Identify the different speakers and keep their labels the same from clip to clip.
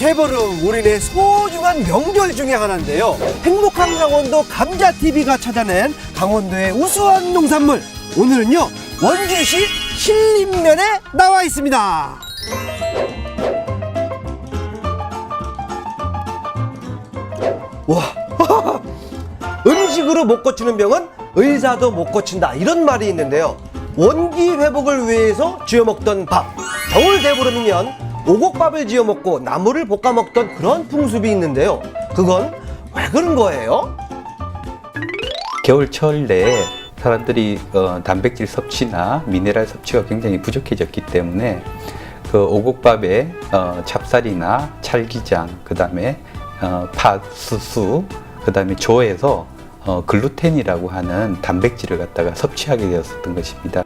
Speaker 1: 대보름 우리네 소중한 명절 중에 하나인데요. 행복한 강원도 감자 TV가 찾아낸 강원도의 우수한 농산물. 오늘은요 원주시 신림면에 나와 있습니다. 와 음식으로 못 고치는 병은 의사도 못 고친다 이런 말이 있는데요 원기 회복을 위해서 지어 먹던 밥 겨울 대보름이면 오곡밥을 지어 먹고 나물을 볶아 먹던 그런 풍습이 있는데요 그건 왜 그런 거예요?
Speaker 2: 겨울철 내에 사람들이 어, 단백질 섭취나 미네랄 섭취가 굉장히 부족해졌기 때문에 그 오곡밥에 어, 찹쌀이나 찰기장, 그 다음에 어, 팥, 수수, 그 다음에 조에서 어, 글루텐이라고 하는 단백질을 갖다가 섭취하게 되었었던 것입니다.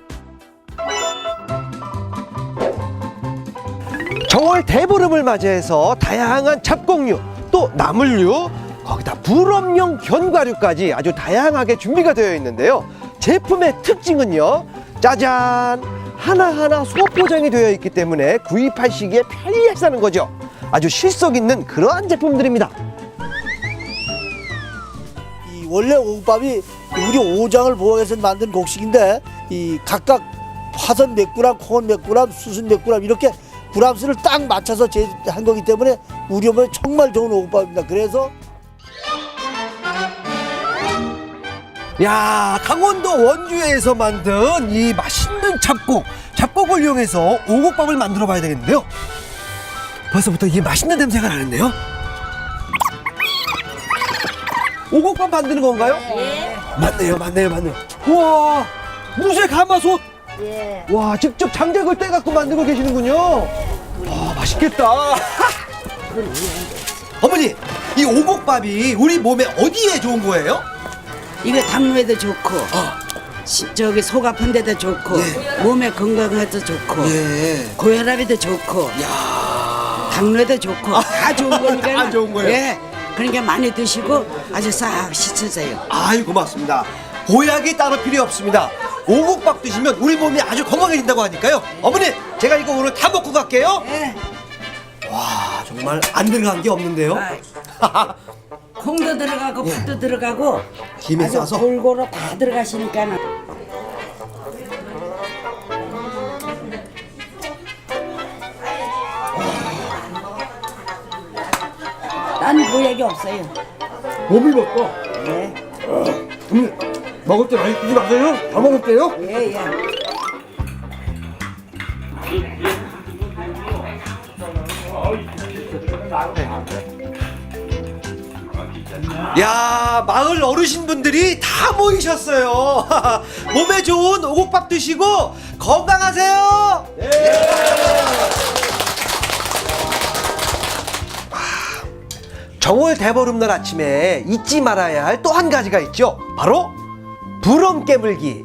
Speaker 1: 정월 대보름을 맞이해서 다양한 잡곡류 또 나물류 거기다 불엄용 견과류까지 아주 다양하게 준비가 되어 있는데요. 제품의 특징은요 짜잔! 하나하나 소포장이 되어 있기 때문에 구입하시기에 편리하다는 거죠. 아주 실속 있는 그러한 제품들입니다.
Speaker 3: 이 원래 오국밥이 우리 오장을 보호해서 만든 곡식인데 이 각각 화선 몇 그램, 콩은 몇 그램, 수순 몇 그램 이렇게 그램수를 딱 맞춰서 제한 거기 때문에 우리 어머니 정말 좋은 오국밥입니다. 그래서
Speaker 1: 야 강원도 원주에서 만든 이 맛있는 잡곡 잡곡을 이용해서 오곡밥을 만들어 봐야 되겠는데요 벌써부터 이게 맛있는 냄새가 나는데요 오곡밥 만드는 건가요? 네 맞네요 맞네요 맞네요 우와 무쇠 가마솥
Speaker 4: 예.
Speaker 1: 와 직접 장작을 떼갖고 만들고 계시는군요 와 맛있겠다 어머니 이 오곡밥이 우리 몸에 어디에 좋은 거예요?
Speaker 4: 이거 당뇨에도 좋고 시- 저기 속 아픈 데도 좋고 몸에 건강에도 좋고
Speaker 1: 예.
Speaker 4: 고혈압에도 좋고 당뇨에도 좋고 다 좋은 거니까
Speaker 1: 다 좋은 거예요?
Speaker 4: 예. 그러니까 많이 드시고 아주 싹 씻으세요.
Speaker 1: 아이 고맙습니다. 보약이 따로 필요 없습니다. 오곡밥 드시면 우리 몸이 아주 건강해진다고 하니까요. 어머니 제가 이거 오늘 다 먹고 갈게요.
Speaker 4: 예.
Speaker 1: 와 정말 안 들어간 게 없는데요.
Speaker 4: 아, 콩도 들어가고 팥도 들어가고
Speaker 1: 김에
Speaker 4: 아주
Speaker 1: 싸서
Speaker 4: 골고루 다 들어가시니까는 난 보약이 없어요.
Speaker 1: 몸이 먹고
Speaker 4: 예.
Speaker 1: 어머니 먹을 때 많이 드지 마세요. 다 먹을게요.
Speaker 4: 예, 예.
Speaker 1: 야 마을 어르신분들이 다 모이셨어요. 몸에 좋은 오곡밥 드시고 건강하세요. 아, 정월 대보름날 아침에 잊지 말아야 할 또 한 가지가 있죠. 바로 불엄 깨물기.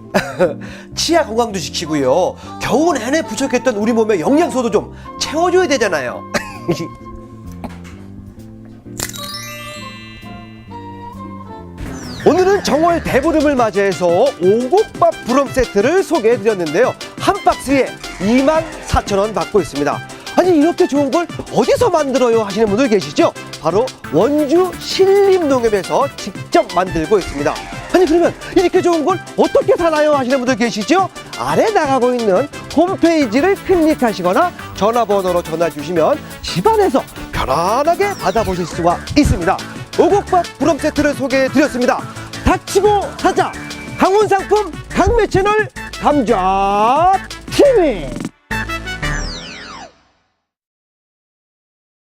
Speaker 1: 치아 건강도 지키고요. 겨우 내내 부족했던 우리 몸의 영양소도 좀 채워줘야 되잖아요. 오늘은 정월 대보름을 맞이해서 오곡밥 불엄 세트를 소개해드렸는데요. 한 박스에 24,000원 받고 있습니다. 아니 이렇게 좋은 걸 어디서 만들어요 하시는 분들 계시죠? 바로 원주 신림농협에서 직접 만들고 있습니다. 아니 그러면 이렇게 좋은 걸 어떻게 사나요 하시는 분들 계시죠? 아래 나가고 있는 홈페이지를 클릭하시거나 전화번호로 전화 주시면 집안에서 편안하게 받아보실 수가 있습니다. 오곡밥 불엄 세트를 소개해 드렸습니다. 닥치고 사자 강원 상품 강매 채널 감자 TV.